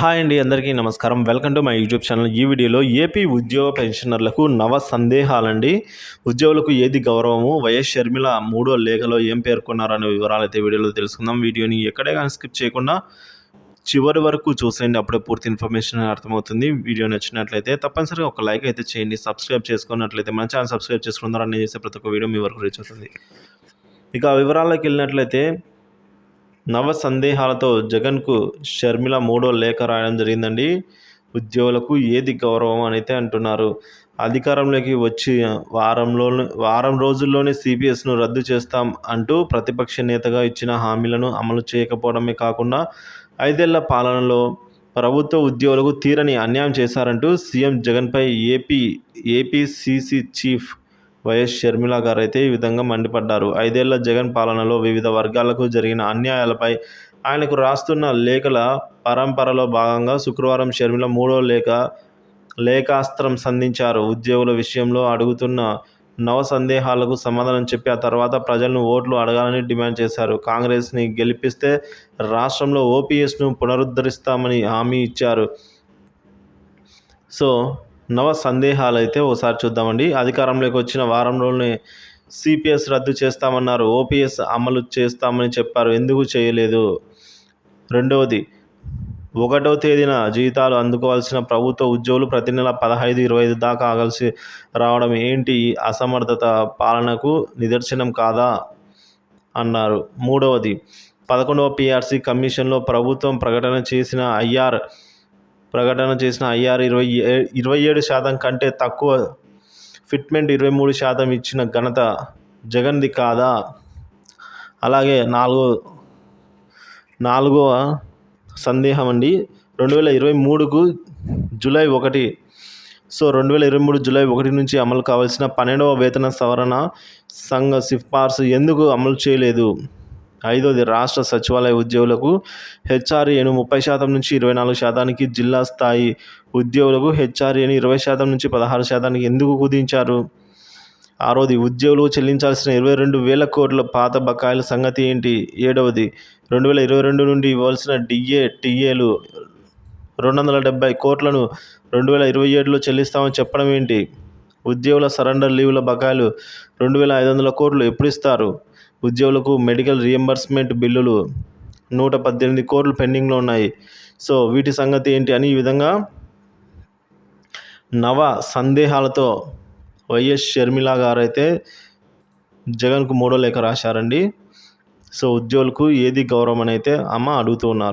Hi అండి అందరికీ నమస్కారం. Welcome to my YouTube channel. ఈ వీడియోలో ఏపీ ఉద్యోగ పెన్షనర్లకు నవ సందేహాలండి. ఉద్యోగులకు ఏది గౌరవము? వైఎస్ షర్మిల మూడో లేఖలో ఏం పేర్కొన్నారనే వివరాలు అయితే వీడియోలో తెలుసుకుందాం. వీడియోని ఎక్కడే కానీ స్కిప్ చేయకుండా చివరి వరకు చూసేయండి. అప్పుడే పూర్తి ఇన్ఫర్మేషన్ అర్థమవుతుంది. వీడియో నచ్చినట్లయితే తప్పనిసరిగా ఒక లైక్ అయితే చేయండి. సబ్స్క్రైబ్ చేసుకున్నట్లయితే మన ఛానల్ సబ్స్క్రైబ్ చేసుకున్నారని చేసే ప్రతి ఒక్క వీడియో మీ వరకు రీచ్ అవుతుంది. ఇక వివరాల్లోకి వెళ్ళినట్లయితే నవ సందేహాలతో జగన్కు షర్మిల మూడో లేఖ రాయడం జరిగిందండి. ఉద్యోగులకు ఏది గౌరవం అనైతే అంటున్నారు. అధికారంలోకి వచ్చి వారంలో వారం రోజుల్లోనే సిబిఎస్ను రద్దు చేస్తాం అంటూ ప్రతిపక్ష నేతగా ఇచ్చిన హామీలను అమలు చేయకపోవడమే కాకుండా ఐదేళ్ళ పాలనలో ప్రభుత్వ ఉద్యోగులకు తీరని అన్యాయం చేశారంటూ సీఎం జగన్పై AP APCC chief YS Sharmila గారు అయితే ఈ విధంగా మండిపడ్డారు. ఐదేళ్ళ జగన్ పాలనలో వివిధ వర్గాలకు జరిగిన అన్యాయాలపై ఆయనకు రాస్తున్న లేఖల పరంపరలో భాగంగా శుక్రవారం షర్మిల మూడో లేఖ లేఖాస్త్రం సంధించారు. ఉద్యోగుల విషయంలో అడుగుతున్న నవ సందేహాలకు సమాధానం చెప్పి ఆ తర్వాత ప్రజలను ఓట్లు అడగాలని డిమాండ్ చేశారు. కాంగ్రెస్ని గెలిపిస్తే రాష్ట్రంలో ఓపీఎస్ను పునరుద్ధరిస్తామని హామీ ఇచ్చారు. సో నవ సందేహాలు అయితే ఓసారి చూద్దామండి. అధికారంలోకి వచ్చిన వారంలోనే సిపిఎస్ రద్దు చేస్తామన్నారు. ఓపీఎస్ అమలు చేస్తామని చెప్పారు. ఎందుకు చేయలేదు? రెండవది ఒకటో తేదీన జీతాలు అందుకోవాల్సిన ప్రభుత్వ ఉద్యోగులు ప్రతి నెల పదహైదు ఇరవై ఐదు దాకా ఆగాల్సి రావడం ఏంటి? అసమర్థత పాలనకు నిదర్శనం కాదా? అన్నారు. మూడవది పదకొండవ పిఆర్సీ కమిషన్లో ప్రభుత్వం ప్రకటన చేసిన ఐఆర్ ప్రకటన చేసిన ఐఆర్ ఇరవై ఇరవై ఏడు శాతం కంటే తక్కువ ఫిట్మెంట్ ఇరవై మూడు శాతం ఇచ్చిన ఘనత జగన్ది కాదా? అలాగే నాలుగో నాలుగవ సందేహం అండి రెండు వేల ఇరవై మూడుకు జూలై ఒకటి సో రెండు వేల ఇరవై మూడు జూలై ఒకటి నుంచి అమలు కావాల్సిన పన్నెండవ వేతన సవరణ సంఘ సిఫార్సు ఎందుకు అమలు చేయలేదు? ఐదోది రాష్ట్ర సచివాలయ ఉద్యోగులకు హెచ్ఆర్ఏను ముప్పై శాతం నుంచి ఇరవై నాలుగు శాతానికి జిల్లా స్థాయి ఉద్యోగులకు హెచ్ఆర్ఏని ఇరవై శాతం నుంచి పదహారు శాతానికి ఎందుకు కుదించారు? ఆరోది ఉద్యోగులు చెల్లించాల్సిన ఇరవై రెండు వేల కోట్ల పాత బకాయిల సంగతి ఏంటి? ఏడవది రెండు వేల ఇరవై రెండు నుండి ఇవ్వాల్సిన డిఏ టీఏలు రెండు వందల డెబ్బై కోట్లను రెండు వేల ఇరవై ఏడులో చెల్లిస్తామని చెప్పడం ఏంటి? ఉద్యోగుల సరెండర్ లీవుల బకాయిలు రెండు వేల ఐదు వందల కోట్లు ఎప్పుడు ఇస్తారు? ఉద్యోగులకు మెడికల్ రియంబర్స్మెంట్ బిల్లులు నూట పద్దెనిమిది కోట్లు పెండింగ్లో ఉన్నాయి. సో వీటి సంగతి ఏంటి అని ఈ విధంగా నవ సందేహాలతో వైఎస్ షర్మిల గారైతే జగన్కు మూడో లేఖ రాశారండి. సో ఉద్యోగులకు ఏది గౌరవం అని అయితే అమ్మ అడుగుతూ ఉన్నారు.